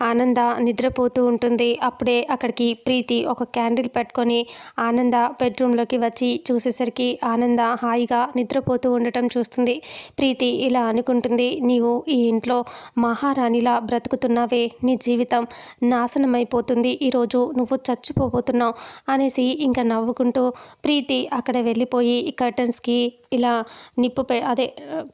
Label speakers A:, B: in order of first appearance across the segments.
A: ఆనంద నిద్రపోతూ ఉంటుంది. అప్పుడే అక్కడికి ప్రీతి ఒక క్యాండిల్ పెట్టుకొని ఆనంద బెడ్రూమ్లోకి వచ్చి చూసేసరికి ఆనంద హాయిగా నిద్రపోతూ ఉండటం చూస్తుంది. ప్రీతి ఇలా అనుకుంటుంది నీవు ఈ ఇంట్లో మహారాణిలా బ్రతుకుతున్నావే నీ జీవితం నాశనమైపోతుంది ఈరోజు నువ్వు చచ్చిపోబోతున్నావు అనేసి ఇంకా నవ్వుకుంటూ ప్రీతి అక్కడ వెళ్ళిపోయి కర్టన్స్కి ఇలా నిప్పు పె అదే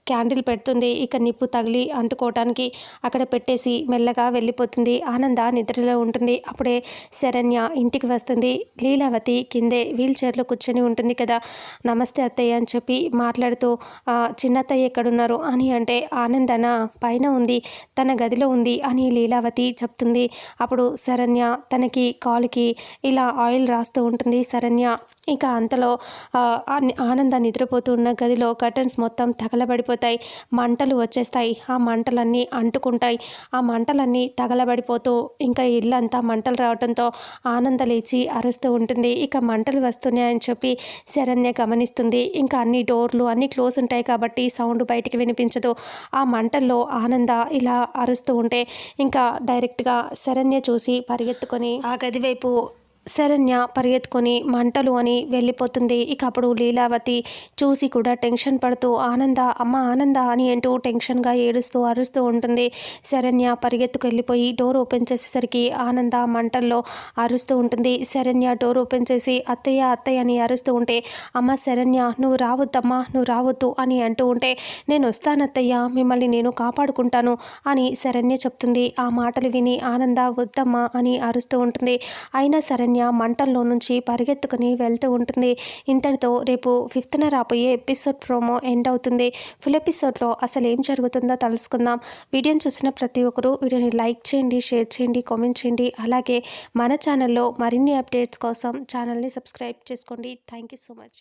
A: క్యాండిల్ పెడుతుంది. ఇక నిప్పు తగిలి అంటుకోవటానికి అక్కడ పెట్టేసి మెల్లగా వెళ్ళిపోతుంది ఆనంద నిద్రలో ఉంటుంది. అప్పుడే శరణ్య ఇంటికి వస్తుంది. లీలావతి కిందే వీల్ చైర్లో కూర్చొని ఉంటుంది కదా. నమస్తే అత్తయ్య అని చెప్పి మాట్లాడుతూ చిన్నత్తయ్య ఎక్కడున్నారు? అని అంటే ఆనందన? పైన ఉంది. తన గదిలో ఉంది అని లీలావతి చెప్తుంది. అప్పుడు శరణ్య తనకి కాలుకి ఇలా ఆయిల్ రాస్తూ ఉంటుంది. శరణ్య ఇక అంతలో ఆనంద నిద్రపోతూ ఉన్న గదిలో కర్టన్స్ మొత్తం తగలబడిపోతాయి. మంటలు వచ్చేస్తాయి. ఆ మంటలన్నీ అంటుకుంటాయి. ఆ మంటలన్నీ చల్లబడిపోతూ ఇంకా ఇల్లంతా మంటలు రావడంతో ఆనంద లేచి అరుస్తూ ఉంటుంది. ఇక మంటలు వస్తున్నాయని చెప్పి శరణ్య గమనిస్తుంది. ఇంకా అన్ని డోర్లు అన్నీ క్లోజ్ ఉంటాయి కాబట్టి సౌండ్ బయటికి వినిపించదు. ఆ మంటల్లో ఆనంద ఇలా అరుస్తూ ఉంటే ఇంకా డైరెక్ట్గా శరణ్య చూసి పరిగెత్తుకొని ఆ గది వైపు శరణ్య పరిగెత్తుకొని మంటలు అని వెళ్ళిపోతుంది. ఇక అప్పుడు లీలావతి చూసి కూడా టెన్షన్ పడుతూ ఆనంద అమ్మ ఆనంద అని అంటూ టెన్షన్గా ఏడుస్తూ అరుస్తూ ఉంటుంది. శరణ్య పరిగెత్తుకు వెళ్ళిపోయి డోర్ ఓపెన్ చేసేసరికి ఆనంద మంటల్లో అరుస్తూ ఉంటుంది. శరణ్య డోర్ ఓపెన్ చేసి అత్తయ్య అత్తయ్య అని అరుస్తూ ఉంటే అమ్మ శరణ్య నువ్వు రావద్దమ్మా నువ్వు రావద్దు అని అంటూ ఉంటే నేను వస్తానత్తయ్య మిమ్మల్ని నేను కాపాడుకుంటాను అని శరణ్య చెప్తుంది. ఆ మాటలు విని ఆనంద వద్దమ్మా అని అరుస్తూ ఉంటుంది. అయినా శరణ్య చైతన్య మంటల్లో నుంచి పరిగెత్తుకుని వెళ్తూ ఉంటుంది. ఇంతటితో రేపు ఫిఫ్త్న రాబోయే ఎపిసోడ్ ప్రోమో ఎండ్ అవుతుంది. ఫుల్ ఎపిసోడ్లో అసలు ఏం జరుగుతుందో తెలుసుకుందాం. వీడియోని చూసిన ప్రతి ఒక్కరూ వీడియోని లైక్ చేయండి షేర్ చేయండి కామెంట్ చేయండి. అలాగే మన ఛానల్లో మరిన్ని అప్డేట్స్ కోసం ఛానల్ని సబ్స్క్రైబ్ చేసుకోండి. Thank you so much.